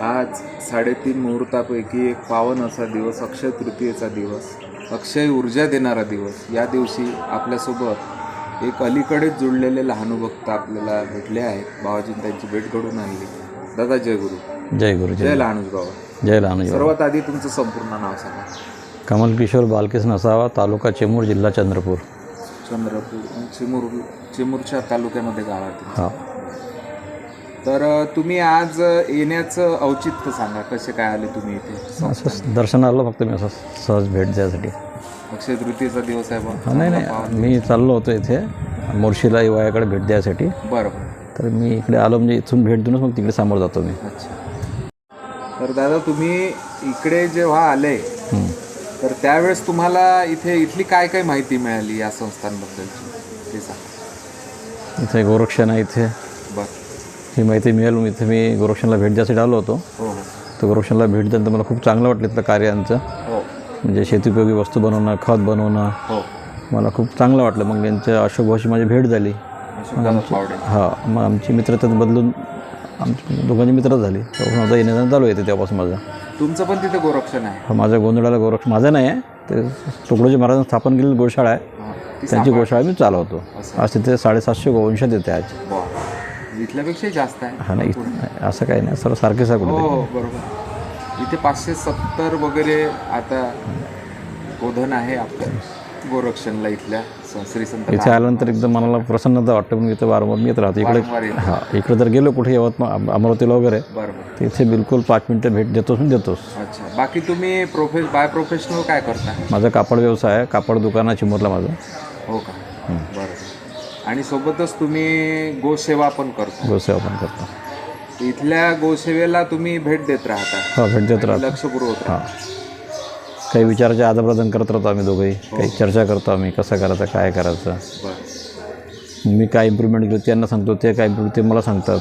आज साडेतीन मुहूर्तापैकी एक पावन असा दिवस अक्षय तृतीयेचा दिवस अक्षय ऊर्जा देणारा दिवस. या दिवशी आपल्यासोबत एक अलीकडेच जुळलेले लहानुभक्त आपल्याला भेटले आहेत. बाबाजींनी त्यांची भेट घडून आणली. दादा जयगुरु जय गुरु जय जय लहानुज बाबा. जय लहानजी सर्वात आधी तुमचं संपूर्ण नाव सांगा. कमल किशोर बालकिशन असावा तालुका चेमूर जिल्हा चंद्रपूर. चंद्रपूर चिमूर चिमूरच्या तालुक्यामध्ये गाव आहे तुमचं. हा. तर तुम्ही आज येण्याचं औचित्य सांगा कसे काय आले तुम्ही इथे? असं दर्शन आलं फक्त मी असं सहज भेट द्यायसाठी. अक्षय तृतीयेचा दिवस आहे हा, बा नाही नाही मी चाललो होतो इथे मोर्शीला युवायाकडे भेट द्यायसाठी. बरं बरं. तर मी इकडे आलो म्हणजे इथून भेट देऊनच मग तिकडे समोर जातो मी. अच्छा. तर दादा तुम्ही इकडे जेव्हा आले. तर त्यावेळेस तुम्हाला इथे इथली काय काय माहिती मिळाली या संस्थांबद्दलची? ते सांगा. इथे गोरक्षण आहे इथे. बरं. ही माहिती मिळेल इथे मी गोरक्षणला भेट द्यायसाठी आलो होतो. हो हो. तर गोरक्षणला भेट दिल्यानंतर मला खूप चांगलं वाटलं इथलं कार्य यांचं हो. म्हणजे शेतीउपयोगी वस्तू बनवणं खत बनवणं. मला खूप चांगलं वाटलं. मग यांच्या अशोक भाऊशी माझी भेट झाली. हा मग आमची मित्रता बदलून आमची दोघांची मित्रता झाली. तेव्हा माझा येणं चालू येते तेव्हापासून माझं. तुमचं पण तिथे गोरक्षण आहे. हा, माझ्या गोंधळाला गोरक्ष माझं नाही आहे. ते तुकडोजी महाराजांनी स्थापन केलेली गोशाळा आहे. त्यांची गोशाळा मी चालवतो. आज तिथे साडेसातशे गोवंशात येते आज. वा. इथल्यापेक्षाही जास्त आहे. हा नाही नाही, असं काही नाही सर्व सारखेच आहे हो कुठे बरोबर. इथे पाचशे सत्तर वगैरे आता गोधन आहे आपल्या गोरक्षणला इथल्या स- श्री संत इथे आल्यानंतर एकदम मनाला प्रसन्नता वाटतं म्हणून इथं वारंवार मी येत राहतो. इकडे वारंवार येतो. हा इकडे जर गेलो कुठे यवतमाळ अम- अमरावतीला वगैरे बरोबर. तर इथे बिलकुल पाच मिनटं भेट देतोच मी देतोच अच्छा बाकी तुम्ही प्रोफे बाय प्रोफेशनल काय करता? माझा कापड व्यवसाय आहे कापड दुकान आहे चिमूरला माझं. हो का? बरं. आणि सोबतच तुम्ही गोसेवा पण करता. गोसेवा पण करतो. इथल्या गोसेवेला तुम्ही भेट देत राहता. हा भेट देत राहतो. लक्ष पुरवत राहता हां. काही विचाराचे आदानप्रदान करत राहतो आम्ही दोघंही. काही चर्चा करतो आम्ही कसं करायचं काय करायचं. मी काय इम्प्रूव्हमेंट केलं त्यांना सांगतो ते काय इम्प्रूव्ह ते मला सांगतात.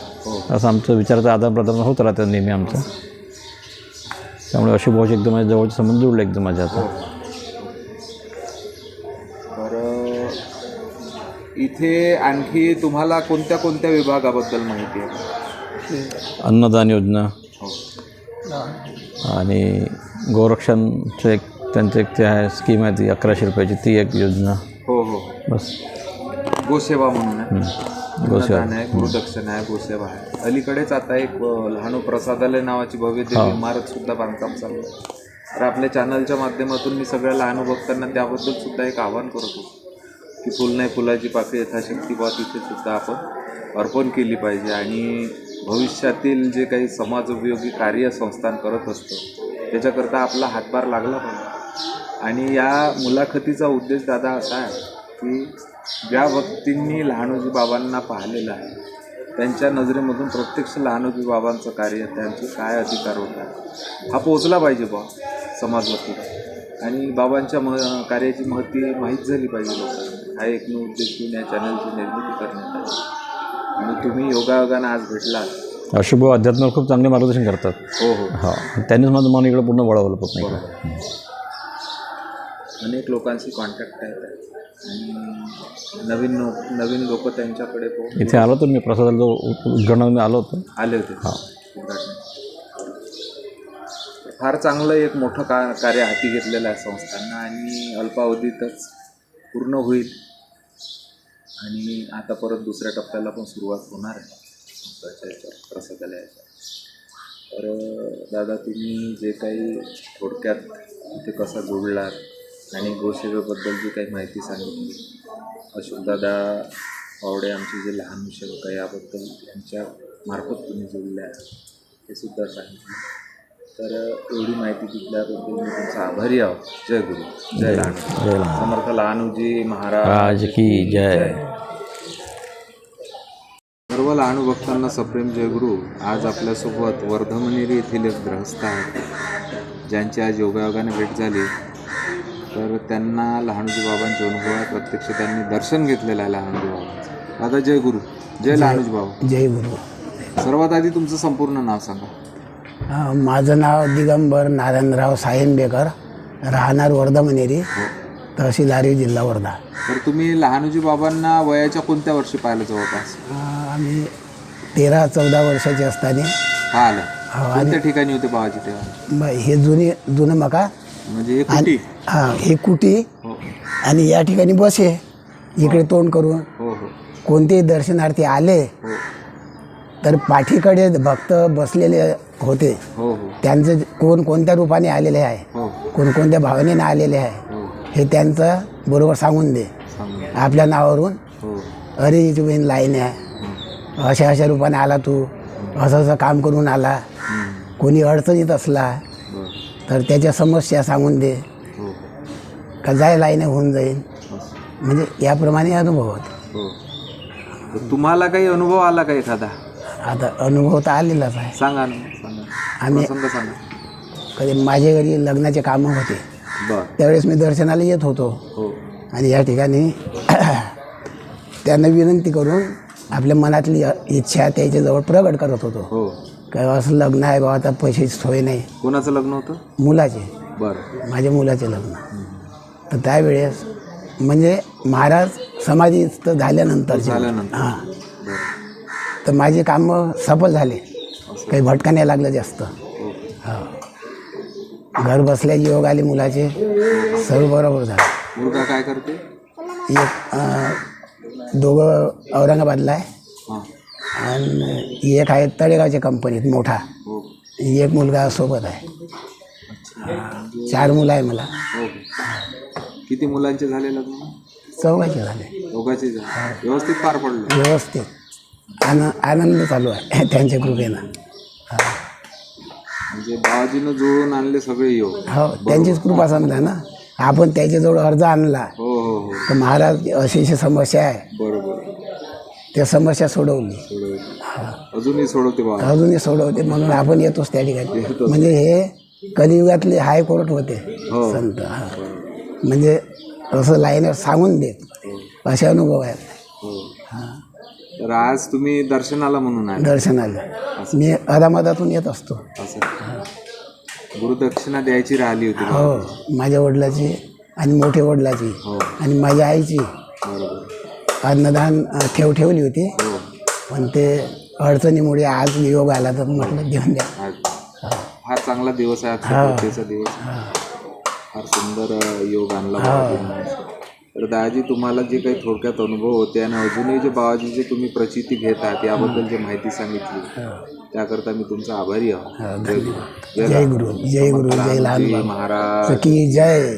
असं आमचं विचाराचं आदानप्रदान होत राहतं नेहमी आमचं. त्यामुळे अशी भाऊची एकदम माझ्या जवळचे संबंध जुळले एकदम माझ्या आता इथे आणखी तुम्हाला कोणत्या कोणत्या विभागाबद्दल माहिती आहे? अन्नदान योजना. हो. आणि गोरक्षणचं एक त्यांचं एक ते आहे स्कीम आहे ती अकराशे रुपयाची ती एक योजना. हो हो. बस. गोसेवा म्हणून आहे. गोसेवा. आहे गुरुदक्षिणा आहे गोसेवा आहे. अलीकडेच आता एक लहानू प्रसादालय नावाची भव्य इमारत सुद्धा बांधकाम चालू आहे. तर आपल्या चॅनलच्या माध्यमातून मी सगळ्या लहान भक्तांना त्याबद्दल सुद्धा एक आवाहन करत ती फुल नाही फुलाची पाकळी यथाशक्ती बा तिथे सुद्धा आपण अर्पण केली पाहिजे. आणि भविष्यातील जे काही समाज उपयोगी कार्य संस्थान करत असतं त्याच्याकरता आपला हातभार लागला पाहिजे. आणि या मुलाखतीचा उद्देश दादा असा आहे की ज्या व्यक्तींनी लहानोजी बाबांना पाहिलेलं आहे त्यांच्या नजरेमधून प्रत्यक्ष लहानोजी बाबांचं कार्य त्यांचे काय अधिकार होता हा पोचला पाहिजे बा समाजवरती आणि बाबांच्या म कार्याची महती माहीत झाली पाहिजे लोकांना. हा एक मी उद्देश घेऊन या चॅनलची निर्मिती करण्यात आली. आणि तुम्ही योगायोगानं आज भेटलात. अशुभ अध्यात्मावर खूप चांगले मार्गदर्शन करतात. हो हो. हा. त्यांनीच माझं मन इकडे पूर्ण वळवलं पूर्ण इकडे अनेक लोकांशी कॉन्टॅक्ट आहेत. आणि नवीन नवीन लोक त्यांच्याकडे इथे आलो तर मी प्रसादाला जो उद्घाटनाला मी आलो होतो. आले होते. उद्घाटन. फार चांगलं एक मोठं का कार्य हाती घेतलेलं आहे संस्थांना आणि अल्पावधीतच पूर्ण होईल. आणि आता परत दुसऱ्या टप्प्याला पण सुरुवात होणार आहे. संस्थाच्या याच्यावर प्रसादालयाच्या. तर दादा तुम्ही जे काही थोडक्यात ते कसा जोडलात आणि गोसेवेबद्दल जी काही माहिती सांगितली अशोकदादा पावडे आमचे जे लहान सेवक आहे याबद्दल यांच्या मार्फत तुम्ही जोडले आहे हे सुद्धा सांगितलं. तर एवढी माहिती दिल्याबद्दल मी तुमचा आभारी आहोत. जय गुरु. जय लहानू. जय लहान. समर्थ लहानूजी महाराज. राज की जय. सर्व लहानू भक्तांना सप्रेम जयगुरु आज आपल्यासोबत वर्धमनेरी येथील एक ग्रहस्थ आहेत. ज्यांची आज योगायोगाने भेट झाली. तर त्यांना लहानूजी बाबांचे अनुभव आहे प्रत्यक्ष त्यांनी दर्शन घेतलेलं आहे लहानूजी बाबांचं. दादा जय गुरु. जय लहानूजी बाबा. जय गुरु. सर्वात आधी तुमचं संपूर्ण नाव सांगा. माझं नाव दिगंबर नारायणराव सायनबेकर राहणार वर्धमनेरी तहसील आर्वी जिल्हा वर्धा. तर तुम्ही लहानूजी बाबांना वयाच्या कोणत्या वर्षी पाहिलं जवळपास? आम्ही तेरा चौदा वर्षाचे असताना. हा हो, कोणत्या ठिकाणी होते बाबाजी तेव्हा? मग हे जुने जुनं मका. म्हणजे हे हां हे कुटी. हो. आणि या ठिकाणी बसे इकडे तोंड करून. हो हो. कोणतेही दर्शनार्थी आले हो. तर पाठीकडे भक्त बसलेले होते. हो हो. त्यांचं कोण कोणत्या रूपाने आलेले आहे हो. कोण कोणत्या भावनेने आलेले आहे हो. त्यांचं बरोबर सांगून दे. आपल्या नावावरून अरे हिची बहीण लाईन आहे. अशा अशा रूपाने आला तू. असं असं काम करून आला. कोणी अडचणीत असला तर त्याच्या समस्या सांगून दे. का जाय लाईन होऊन जाईल. म्हणजे याप्रमाणे अनुभव होते. तुम्हाला काही अनुभव आला का एखादा? आता अनुभव तर आलेलाच आहे. सांगा ना सांगा. आम्ही प्रसंग सांगा. कधी माझ्या घरी लग्नाचे कामं होते. बर. त्यावेळेस मी दर्शनाला येत होतो. हो. आणि या ठिकाणी त्यांना विनंती करून आपल्या मनातली इच्छा त्याच्याजवळ प्रगट करत होतो. हो. काय असं लग्न आहे बाबा आता पैशाची सोय नाही. कोणाचं लग्न होतं? मुलाचे. बरं. माझ्या मुलाचे लग्न. तर त्यावेळेस म्हणजे महाराज समाधीस्थ झाल्यानंतर झाल्यानंतर. हां. तर माझे कामं सफल झाले. काही भटका नाही लागलं जास्त. हो. घर बसल्याचे योग आले मुलाचे. सर्व बरोबर झालं. मुलगा काय करते एक दोघं औरंगाबादला आहे. आणि एक आहे तळेगावच्या कंपनीत मोठा. हो. एक मुलगा सोबत आहे. चार मुलं आहे मला. हो. किती मुलांचे झाले लग्न? चौघाचे झाले. झाले. व्यवस्थित पार पडलं. व्यवस्थित. आन आनंद चालू आहे त्यांच्या कृपेनं. म्हणजे बाबाजीनं जुळून आणले सगळे योग. हो त्यांचीच कृपा समजा ना. आपण त्याच्याजवळ अर्ज आणला. हो हो हो. तर महाराज अशी अशी समस्या आहे. बरोबर. त्या समस्या सोडवली. सोडवते अजूनही सोडवते बाबा. अजूनही सोडवते म्हणून आपण येतोच त्या ठिकाणी. येतोच. म्हणजे हे कलियुगातले हायकोर्ट होते हो. संत. हा. म्हणजे असं लाईनवर सांगून देत. असे अनुभव आहेत. हो. तर आज तुम्ही दर्शनाला म्हणून आले. दर्शनाला. मी अदामदातून येत असतो. असं. गुरुदक्षिणा द्यायची राहिली होती. हो माझ्या वडिलाची आणि मोठ्या वडिलाची हो. आणि माझ्या आईची. बरोबर. अन्नदान अ, ठेव ठेवली होती. हो. पण ते अडचणीमुळे आज योग आला तर म्हटलं देऊन द्या. आज फार चांगला दिवस आहे. आजचा दिवस. फार सुंदर अ, योग आणला. तर दादाजी तुम्हाला जे काही थोडक्यात अनुभव होते आणि अजूनही जे बाबाजीचे तुम्ही प्रचिती घेतात याबद्दल जे माहिती सांगितली त्याकरता मी तुमचा आभारी आहोत. जय गुरु. जय गुरु. जय लहान महाराज. की जय.